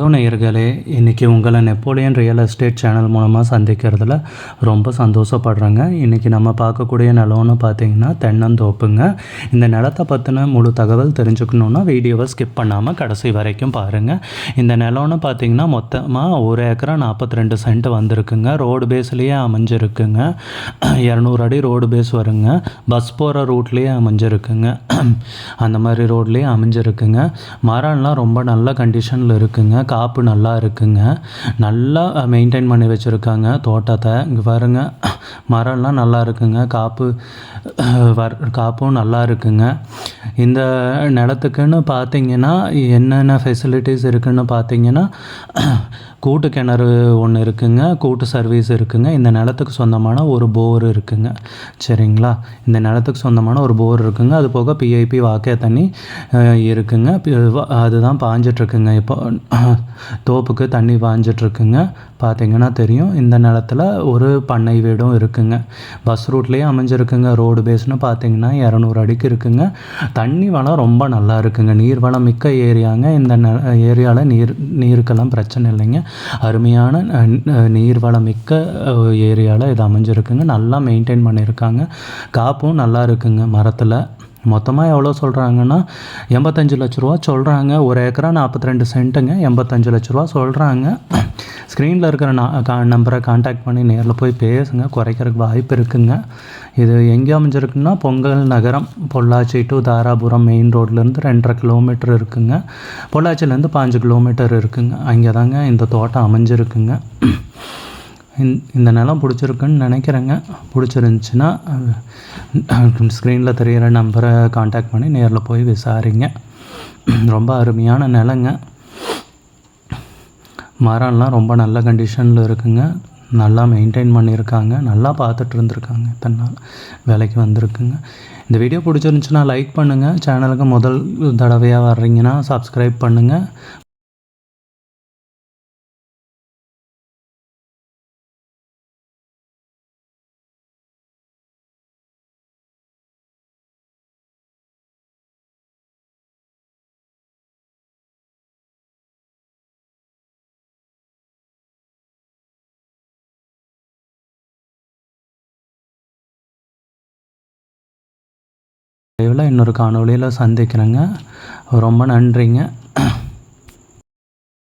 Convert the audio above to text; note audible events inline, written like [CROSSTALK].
Hello நேயர்களே இன்றைக்கி உங்களை நெப்போலியன் ரியல் எஸ்டேட் சேனல் மூலமாக சந்திக்கிறதுல ரொம்ப சந்தோஷப்படுறேங்க. இன்றைக்கி நம்ம பார்க்கக்கூடிய நிலம்னு பார்த்தீங்கன்னா தென்னந்தோப்புங்க. இந்த நிலத்தை பற்றின முழு தகவல் தெரிஞ்சுக்கணுன்னா வீடியோவை ஸ்கிப் பண்ணாமல் கடைசி வரைக்கும் பாருங்கள் இந்த நிலம்னு பார்த்தீங்கன்னா மொத்தமாக ஒரு ஏக்கரா நாற்பத்தி ரெண்டு சென்ட் வந்திருக்குங்க ரோடு பேஸ்லேயே அமைஞ்சிருக்குங்க. இரநூறு அடி ரோடு பேஸ் வருங்க. பஸ் போகிற ரூட்லேயே அமைஞ்சிருக்குங்க. அந்த மாதிரி ரோட்லேயே அமைஞ்சிருக்குங்க. மரம்லாம் ரொம்ப நல்ல கண்டிஷனில் இருக்குங்க. காப்பு நல்லா இருக்குங்க. நல்லா மெயின்டைன் பண்ணி வச்சுருக்காங்க தோட்டத்தை. இங்கே பாருங்க மரம்லாம் நல்லா இருக்குங்க. காப்பு வர் காப்பும் நல்லா இருக்குங்க. இந்த நிலத்துக்குன்னு பார்த்தீங்கன்னா என்னென்ன ஃபெசிலிட்டிஸ் இருக்குதுன்னு பார்த்தீங்கன்னா [CLEARS THROAT] கூட்டு கிணறு ஒன்று இருக்குங்க கூட்டு சர்வீஸ் இருக்குங்க. இந்த நிலத்துக்கு சொந்தமான ஒரு போர் இருக்குங்க. சரிங்களா? இந்த நிலத்துக்கு சொந்தமான ஒரு போர் இருக்குங்க. அது போக பிஐபி வாக்கே தண்ணி இருக்குங்க. அதுதான் பாஞ்சிட்ருக்குங்க இப்போ [CLEARS THROAT] தோப்புக்கு தண்ணி பாஞ்சிட்ருக்குங்க பார்த்தீங்கன்னா தெரியும். இந்த நிலத்துல ஒரு பண்ணை வீடும் இருக்குங்க. பஸ் ரூட்லேயே அமைஞ்சிருக்குங்க. ரோடு பேஸ்னு பார்த்தீங்கன்னா இரநூறு அடிக்கு இருக்குங்க. தண்ணி வளம் ரொம்ப நல்லா இருக்குங்க. நீர் வளம் மிக்க ஏரியாங்க. இந்த ஏரியாவில் நீர் நீருக்கெல்லாம் பிரச்சனை இல்லைங்க. அருமையான நீர் வளம் மிக்க ஏரியாவில் இது அமைஞ்சிருக்குங்க. நல்லா மெயின்டைன் பண்ணியிருக்காங்க. காப்பும் நல்லா இருக்குங்க. மரத்தில் மொத்தமாக எவ்வளோ சொல்கிறாங்கன்னா எண்பத்தஞ்சு லட்ச ரூபா சொல்கிறாங்க ஒரு ஏக்கரா நாற்பத்தி ரெண்டு சென்ட்டுங்க. எண்பத்தஞ்சு லட்ச ரூபா சொல்கிறாங்க ஸ்க்ரீனில் இருக்கிற நான் கா நம்பரை காண்டாக்ட் பண்ணி நேரில் போய் பேசுங்க. குறைக்கிறதுக்கு வாய்ப்பு இருக்குங்க. இது எங்கே அமைஞ்சிருக்குன்னா பொங்கல் நகரம். பொள்ளாச்சி டு தாராபுரம் மெயின் ரோட்லேருந்து ரெண்டரை கிலோமீட்டர் இருக்குங்க. பொள்ளாச்சிலேருந்து பாஞ்சு கிலோமீட்டர் இருக்குங்க. அங்கே தாங்க இந்த தோட்டம் அமைஞ்சிருக்குங்க. இந்த- இந்த நிலம் பிடிச்சிருக்குன்னு நினைக்கிறேங்க. பிடிச்சிருந்துச்சின்னா ஸ்க்ரீனில் தெரிகிற நம்பரை காண்டாக்ட் பண்ணி நேரில் போய் விசாரிங்க. ரொம்ப அருமையான நிலங்க. மரம்லாம் ரொம்ப நல்ல கண்டிஷனில் இருக்குங்க. நல்லா மெயின்டைன் பண்ணியிருக்காங்க. நல்லா பார்த்துட்டு இருந்திருக்காங்க. இத்தனை நாள் வேலைக்கு வந்திருக்குங்க. இந்த வீடியோ பிடிச்சிருந்துச்சுன்னா லைக் பண்ணுங்கள் சேனலுக்கு முதல் தடவையாக வர்றீங்கன்னா சப்ஸ்கிரைப் பண்ணுங்கள் லைவில் இன்னொரு காணொலியில் சந்திக்கிறேங்க. ரொம்ப நன்றிங்க.